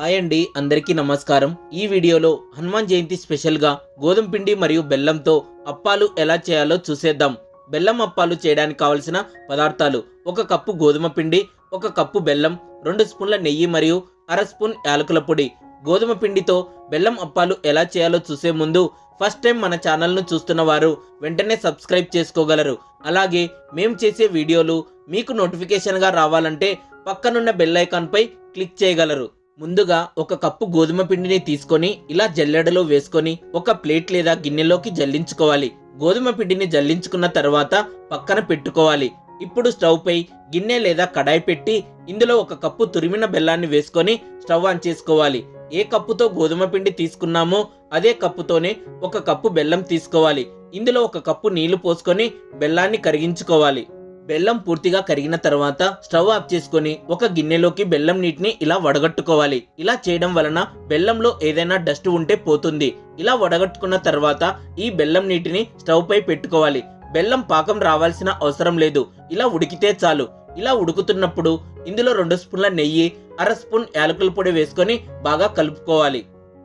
Hi అండి అందరికీ నమస్కారం. ఈ వీడియోలో హనుమాన్ జయంతి స్పెషల్గా గోధుమ పిండి మరియు బెల్లంతో అప్పాలు ఎలా చేయాలో చూసేద్దాం. బెల్లం అప్పాలు చేయడానికి కావలసిన పదార్థాలు ఒక కప్పు గోధుమ పిండి ఒక కప్పు బెల్లం రెండు స్పూన్ల నెయ్యి మరియు అర స్పూన్ యాలకుల పొడి. గోధుమ పిండితో బెల్లం అప్పాలు ఎలా చేయాలో చూసే ముందు ఫస్ట్ టైం మన ఛానల్ను చూస్తున్న వారు వెంటనే సబ్స్క్రైబ్ చేసుకోగలరు. అలాగే మేము చేసే వీడియోలు మీకు నోటిఫికేషన్గా రావాలంటే పక్కనున్న బెల్ ఐకాన్పై క్లిక్ చేయగలరు. ముందుగా ఒక కప్పు గోధుమ పిండిని తీసుకొని ఇలా జల్లెడలో వేసుకొని ఒక ప్లేట్ లేదా గిన్నెలోకి జల్లించుకోవాలి. గోధుమ పిండిని జల్లించుకున్న తర్వాత పక్కన పెట్టుకోవాలి. ఇప్పుడు స్టవ్ పై గిన్నె లేదా కడాయి పెట్టి ఇందులో ఒక కప్పు తురిమిన బెల్లాన్ని వేసుకొని స్టవ్ ఆన్ చేసుకోవాలి. ఏ కప్పుతో గోధుమ పిండి తీసుకున్నామో అదే కప్పుతోనే ఒక కప్పు బెల్లం తీసుకోవాలి. ఇందులో ఒక కప్పు నీళ్ళు పోసుకొని బెల్లాన్ని కరిగించుకోవాలి. బెల్లం పూర్తిగా కరిగిన తర్వాత స్టవ్ ఆఫ్ చేసుకొని ఒక గిన్నెలోకి బెల్లం నీటిని ఇలా వడగట్టుకోవాలి. ఇలా చేయడం వలన బెల్లంలో ఏదైనా డస్ట్ ఉంటే పోతుంది. ఇలా వడగట్టుకున్న తర్వాత ఈ బెల్లం నీటిని స్టవ్ పై పెట్టుకోవాలి. బెల్లం పాకం రావాల్సిన అవసరం లేదు. ఇలా ఉడికితే చాలు. ఇలా ఉడుకుతున్నప్పుడు ఇందులో రెండు స్పూన్ల నెయ్యి అర స్పూన్ యాలకుల పొడి వేసుకొని బాగా కలుపుకోవాలి.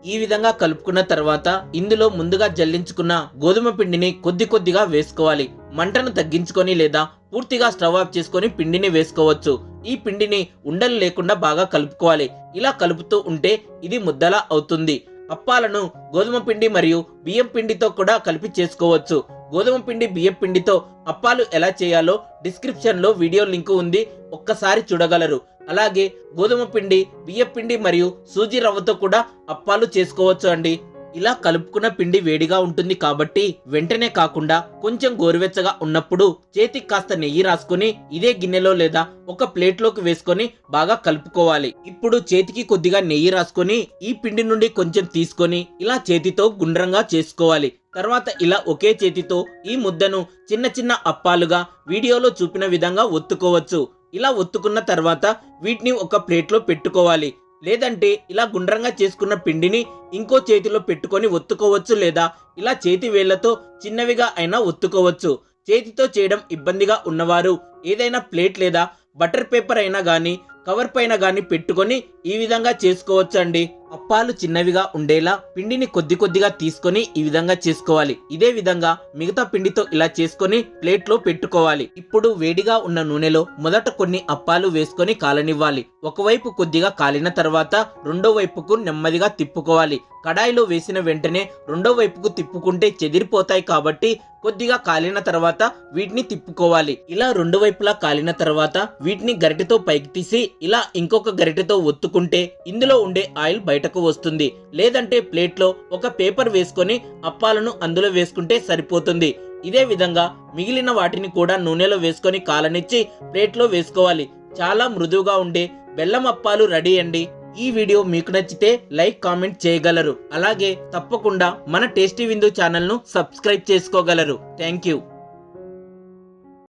ఈ విధంగా కలుపుకున్న తర్వాత ఇందులో ముందుగా జల్లించుకున్న గోధుమ పిండిని కొద్ది కొద్దిగా వేసుకోవాలి. మంటను తగ్గించుకొని లేదా పూర్తిగా స్టవ్ ఆఫ్ చేసుకొని పిండిని వేసుకోవచ్చు. ఈ పిండిని ఉండలు లేకుండా బాగా కలుపుకోవాలి. ఇలా కలుపుతూ ఉంటే ఇది ముద్దలా అవుతుంది. అప్పాలను గోధుమ పిండి మరియు బియ్యం పిండితో కూడా కలిపి చేసుకోవచ్చు. గోధుమ పిండి బియ్యం పిండితో అప్పాలు ఎలా చేయాలో డిస్క్రిప్షన్లో వీడియో లింక్ ఉంది. ఒక్కసారి చూడగలరు. అలాగే గోధుమ పిండి బియ్యం పిండి మరియు సూజీ రవ్వతో కూడా అప్పాలు చేసుకోవచ్చు అండి. ఇలా కలుపుకున్న పిండి వేడిగా ఉంటుంది కాబట్టి వెంటనే కాకుండా కొంచెం గోరువెచ్చగా ఉన్నప్పుడు చేతికి కాస్త నెయ్యి రాసుకుని ఇదే గిన్నెలో లేదా ఒక ప్లేట్లోకి వేసుకొని బాగా కలుపుకోవాలి. ఇప్పుడు చేతికి కొద్దిగా నెయ్యి రాసుకొని ఈ పిండి నుండి కొంచెం తీసుకొని ఇలా చేతితో గుండ్రంగా చేసుకోవాలి. తర్వాత ఇలా ఒకే చేతితో ఈ ముద్దను చిన్న చిన్న అప్పాలుగా వీడియోలో చూపిన విధంగా ఒత్తుకోవచ్చు. ఇలా ఒత్తుకున్న తర్వాత వీటిని ఒక ప్లేట్లో పెట్టుకోవాలి. లేదంటే ఇలా గుండ్రంగా చేసుకున్న పిండిని ఇంకో చేతిలో పెట్టుకొని ఒత్తుకోవచ్చు లేదా ఇలా చేతి వేళ్ళతో చిన్నవిగా అయినా ఒత్తుకోవచ్చు. చేతితో చేయడం ఇబ్బందిగా ఉన్నవారు ఏదైనా ప్లేట్ లేదా బటర్ పేపర్ అయినా కానీ కవర్ పైన కానీ పెట్టుకొని ఈ విధంగా చేసుకోవచ్చు అండి అప్పాలు చిన్నవిగా ఉండేలా పిండిని కొద్ది కొద్దిగా తీసుకొని ఈ విధంగా చేసుకోవాలి. ఇదే విధంగా మిగతా పిండితో ఇలా చేసుకొని ప్లేట్లో పెట్టుకోవాలి. ఇప్పుడు వేడిగా ఉన్న నూనెలో మొదట కొన్ని అప్పాలు వేసుకొని కాలనివ్వాలి. ఒకవైపు కొద్దిగా కాలిన తర్వాత రెండో వైపుకు నెమ్మదిగా తిప్పుకోవాలి. కడాయిలో వేసిన వెంటనే రెండో వైపుకు తిప్పుకుంటే చెదిరిపోతాయి కాబట్టి కొద్దిగా కాలిన తర్వాత వీటిని తిప్పుకోవాలి. ఇలా రెండు వైపులా కాలిన తర్వాత వీటిని గరిటెతో పైకి తీసి ఇలా ఇంకొక గరిటెతో ఒత్తుకుంటే ఇందులో ఉండే ఆయిల్ బయట బయటకు వస్తుంది. లేదంటే ప్లేట్లో ఒక పేపర్ వేసుకొని అప్పాలను అందులో వేసుకుంటే సరిపోతుంది. ఇదే విధంగా మిగిలిన వాటిని కూడా నూనెలో వేసుకొని కాలనిచ్చి ప్లేట్లో వేసుకోవాలి. చాలా మృదువుగా ఉండే బెల్లం అప్పాలు రెడీ అండి. ఈ వీడియో మీకు నచ్చితే లైక్ కామెంట్ చేయగలరు. అలాగే తప్పకుండా మన టేస్టీ విందు ఛానల్ను సబ్స్క్రైబ్ చేసుకోగలరు. Thank you.